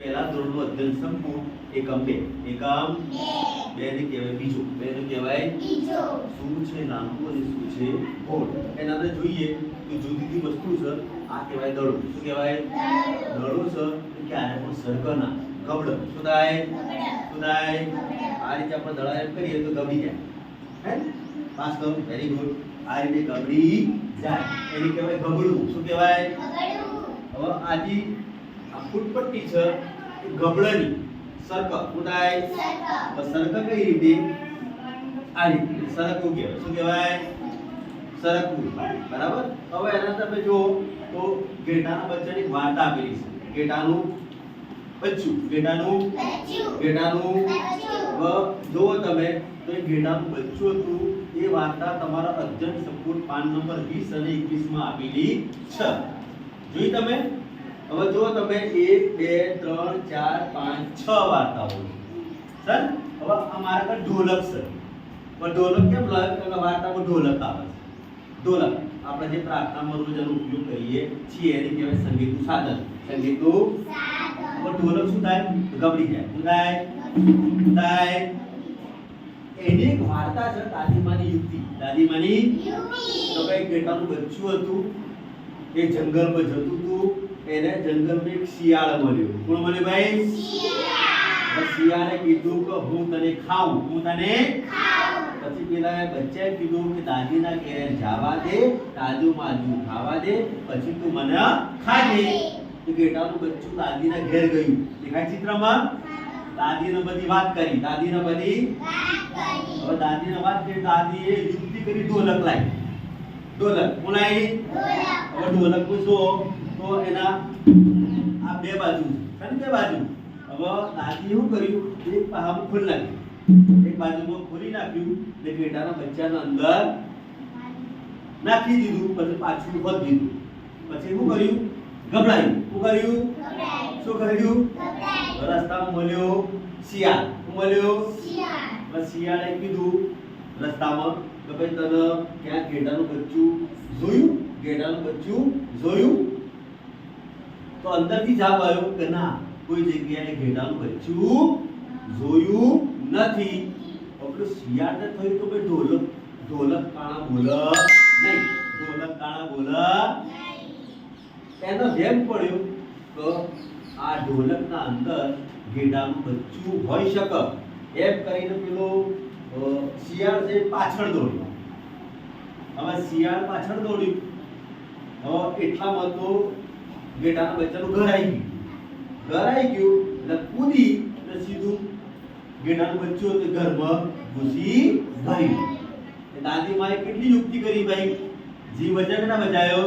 પહેલા ધોરણનું અધ્યયન સંપૂર્ણ એકમ બે એકમ બે. ને કહેવાય બીજો. બે ને કહેવાય શું છે? નાનું અને શું છે? ગોળ. એના આપણે જોઈએ તો જુદી જુદી વસ્તુ છે. આ કહેવાય દડો. શું કહેવાય? દડો. છે. કે ક્યારે પણ સરકના ગબડ. શું થાય? શું થાય? આ રીતે આપણે દડા એમ કરીએ તો ગબડી જાય. હે? પાસ કરો. વેરી ગુડ આ રીતે ગબડી જાય. એની કહેવાય ગબડું. શું કહેવાય? હવે આજી આ ફૂટપટ્ટી છે ગબડાની. સરક ઉડાય. તો સરક કઈ રીતે? આ રીતે. સરકવું કહેવાય. શું કહેવાય? સરકવું બરાબર? હવે એના તમે જો તો ઘેટાના બચ્ચાની વાર્તા આપેલી છે. ઘેટાનું બચ્ચું. ઘેટાનું ઘેટાનું જોવો તમે, તો એ ઘેટાનું બચ્ચું હતું. એ વાર્તા તમારા અધ્યયન સંપૂર્ણ પાન નંબર વીસ અને 21 માં આપેલી છે. જોઈ તમે? હવે જો તમે 1 2 3 4 5 6 વાર્તાઓ છે. સર હવે અમારા મારા પર ઢોલક છે. પણ ઢોલક કેમ વાર્તામાં ઢોલક આવે છે. ઢોલક. આપણે જે પ્રાર્થનામાં રોજ એનો ઉપયોગ કરીએ છીએ એને કહેવાય સંગીતનું સાધન. સંગીતનું પણ ઢોલક શું થાય? ગબડી જાય. શું થાય થાય એની એક વાર્તા છે દાદીમાની યુક્તિ. દાદીમાની તો કઈ બેટાનું બચ્ચું હતું? એ જંગલમાં જતું હતું એને જંગલમાં એક શિયાળ મળ્યું. કોણ મળ્યું ભાઈ? શિયાળે. કીધું કે હું તને ખાઉં. હું તને પછી પેલા બચ્ચાએ કીધું કે દાદીના ઘેર જવા દે તાજુ માજુ ખાવા દે પછી તું મને ખાજે. તો બેટાનું બચ્ચું દાદીના ઘેર ગયું. દેખાય ચિત્રમાં? દાદીને બધી વાત કરી. દાદીને બધી હવે દાદીને વાત કરી દાદીએ યુક્તિ કરી ઢોલક લાવી. ઢોલક કોણ હવે ઢોલક પૂછો. તો એના આ બે બાજુ. છે બે બાજુ. હવે દાદી શું કર્યું? એક પાહામાં ખોલી નાખ્યું. એક બાજુમાં ખોલી નાખ્યું એટલે બેટાના બચ્ચાના અંદર નાખી દીધું પછી પાછું હોત દીધું. પછી શું કર્યું? ગભરાયું. શું કર્યું? શું કર્યું? રસ્તામાં મળ્યો શિયાળ. શું મળ્યો? બસ શિયાળે કીધું રસ્તામાં કે ભાઈ તને ક્યાં ઘેટાનું બચ્ચું જોયું? ઘેટાનું બચ્ચું જોયું? તો અંદરથી જવાબ આવ્યો કે ના, કોઈ જગ્યાએ ઘેટાનું બચ્ચું જોયું નથી. આપણું શિયાળને થયું તો ભાઈ ઢોલક ઢોલક કાણા બોલ, નહીં, ઢોલક કાણા બોલ. એનો જેમ પડ્યો તો આ ઢોલકના અંદર ઘેટાનું બચ્ચું હોઈ શકે. એમ કરીને પેલો શિયાળ છે પાછળ દોડ્યો. હવે શિયાળ પાછળ દોડ્યું. હવે એટલામાં તો ઘેટાના બચ્ચાનું ઘર આવી ગયું. ઘર આવી ગયું એટલે કૂદી એટલે સીધું ઘેટાનું બચ્ચું તે ઘરમાં ઘૂસી ગયું. દાદી માએ કેટલી યુક્તિ કરી ભાઈ? જી બચા ના બચાયો